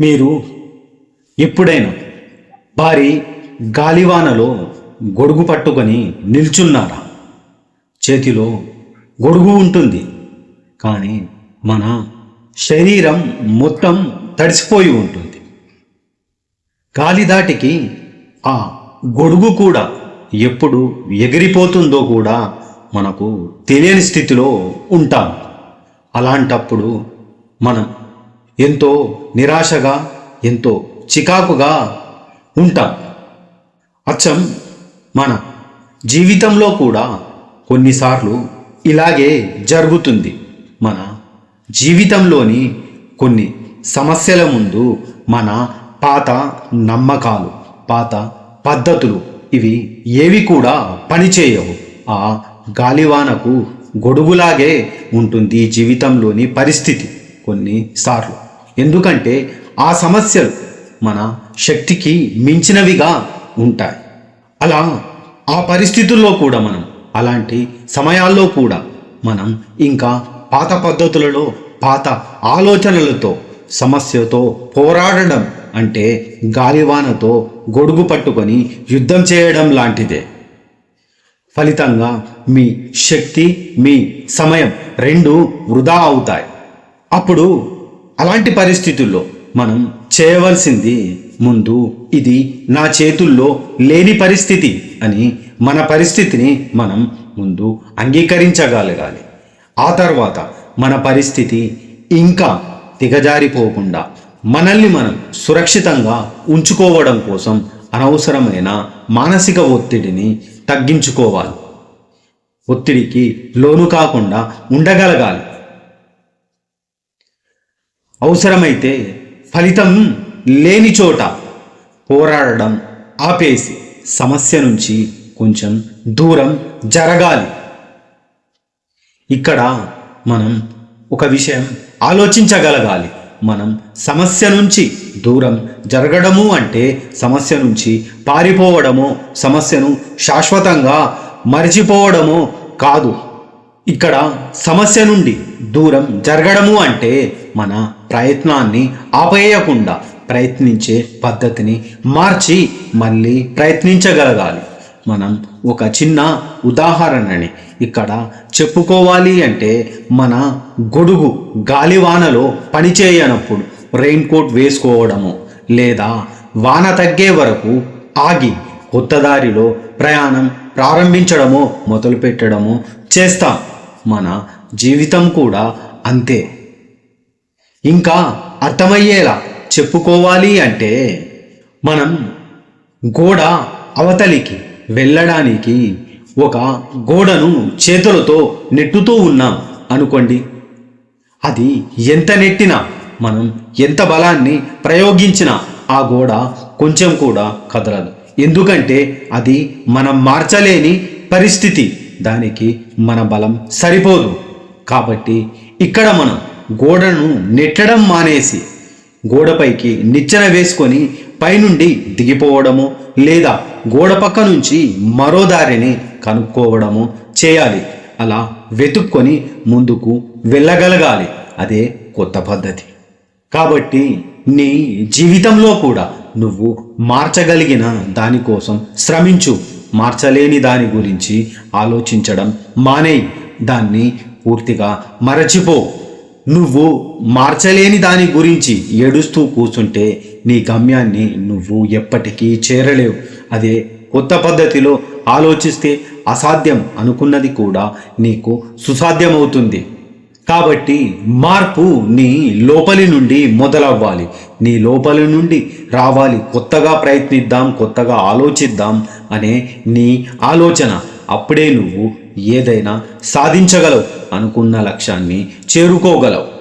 మీరు ఎప్పుడైనా భారీ గాలివానలో గొడుగు పట్టుకొని నిల్చున్నారా? చేతిలో గొడుగు ఉంటుంది కానీ మన శరీరం మొత్తం తడిసిపోయి ఉంటుంది. గాలి దాటికి ఆ గొడుగు కూడా ఎప్పుడు ఎగిరిపోతుందో కూడా మనకు తెలియని స్థితిలో ఉంటాం. అలాంటప్పుడు మనం ఎంతో నిరాశగా ఎంతో చికాకుగా ఉంటాం. అచ్చం మన జీవితంలో కూడా కొన్నిసార్లు ఇలాగే జరుగుతుంది. మన జీవితంలోని కొన్ని సమస్యల ముందు మన పాత నమ్మకాలు పాత పద్ధతులు ఇవి ఏవి కూడా పనిచేయవు. ఆ గాలివానకు గొడుగులాగే ఉంటుంది జీవితంలోని పరిస్థితి కొన్నిసార్లు. ఎందుకంటే ఆ సమస్యలు మన శక్తికి మించినవిగా ఉంటాయి. అలా ఆ పరిస్థితుల్లో కూడా మనం అలాంటి సమయాల్లో కూడా మనం ఇంకా పాత పద్ధతులలో పాత ఆలోచనలతో సమస్యతో పోరాడడం అంటే గాలివానతో గొడుగు పట్టుకొని యుద్ధం చేయడం లాంటిదే. ఫలితంగా మీ శక్తి మీ సమయం రెండు వృధా అవుతాయి. అప్పుడు అలాంటి పరిస్థితుల్లో మనం చేయవలసింది ముందు ఇది నా చేతుల్లో లేని పరిస్థితి అని మన పరిస్థితిని మనం ముందు అంగీకరించగలగాలి. ఆ తర్వాత మన పరిస్థితి ఇంకా దిగజారిపోకుండా మనల్ని మనం సురక్షితంగా ఉంచుకోవడం కోసం అనవసరమైన మానసిక ఒత్తిడిని తగ్గించుకోవాలి. ఒత్తిడికి లోను కాకుండా ఉండగలగాలి. అవసరమైతే ఫలితం లేని చోట పోరాడడం ఆపేసి సమస్య నుంచి కొంచెం దూరం జరగాలి. ఇక్కడ మనం ఒక విషయం ఆలోచించగలగాలి. మనం సమస్య నుంచి దూరం జరగడము అంటే సమస్య నుంచి పారిపోవడము సమస్యను శాశ్వతంగా మరిచిపోవడము కాదు. ఇక్కడ సమస్య నుండి దూరం జరగడము అంటే మన ప్రయత్నాన్ని ఆపేయకుండా ప్రయత్నించే పద్ధతిని మార్చి మళ్ళీ ప్రయత్నించగలగాలి. మనం ఒక చిన్న ఉదాహరణని ఇక్కడ చెప్పుకోవాలి అంటే మన గొడుగు గాలివానలో పనిచేయనప్పుడు రెయిన్ కోట్ వేసుకోవడము లేదా వాన తగ్గే వరకు ఆగి కొత్త దారిలో ప్రయాణం ప్రారంభించడము మొదలుపెట్టడము చేస్తాం. మన జీవితం కూడా అంతే. ఇంకా అర్థమయ్యేలా చెప్పుకోవాలి అంటే మనం గోడ అవతలికి వెళ్ళడానికి ఒక గోడను చేతులతో నెట్టుతూ ఉన్నాం అనుకోండి. అది ఎంత నెట్టినా మనం ఎంత బలాన్ని ప్రయోగించినా ఆ గోడ కొంచెం కూడా కదలదు. ఎందుకంటే అది మనం మార్చలేని పరిస్థితి. దానికి మన బలం సరిపోదు. కాబట్టి ఇక్కడ మనం గోడను నెట్టడం మానేసి గోడపైకి నిచ్చెన వేసుకొని పైనుండి దిగిపోవడము లేదా గోడ పక్క నుంచి మరో దారిని కనుక్కోవడము చేయాలి. అలా వెతుక్కొని ముందుకు వెళ్ళగలగాలి. అదే కొత్త పద్ధతి. కాబట్టి నీ జీవితంలో కూడా నువ్వు మార్చగలిగిన దానికోసం శ్రమించు. మార్చలేని దాని గురించి ఆలోచించడం మానేయి. దాన్ని పూర్తిగా మరచిపో. నువ్వు మార్చలేని దాని గురించి ఏడుస్తూ కూర్చుంటే నీ గమ్యాన్ని నువ్వు ఎప్పటికీ చేరలేవు. అదే కొత్త పద్ధతిలో ఆలోచిస్తే అసాధ్యం అనుకున్నది కూడా నీకు సుసాధ్యమవుతుంది. కాబట్టి మార్పు నీ లోపలి నుండి మొదలవ్వాలి. నీ లోపలి నుండి రావాలి. కొత్తగా ప్రయత్నిద్దాం కొత్తగా ఆలోచిద్దాం అనే నీ ఆలోచన. అప్పుడే నువ్వు ఏదైనా సాధించగలవు అనుకున్న లక్ష్యాన్ని చేరుకోగలవు.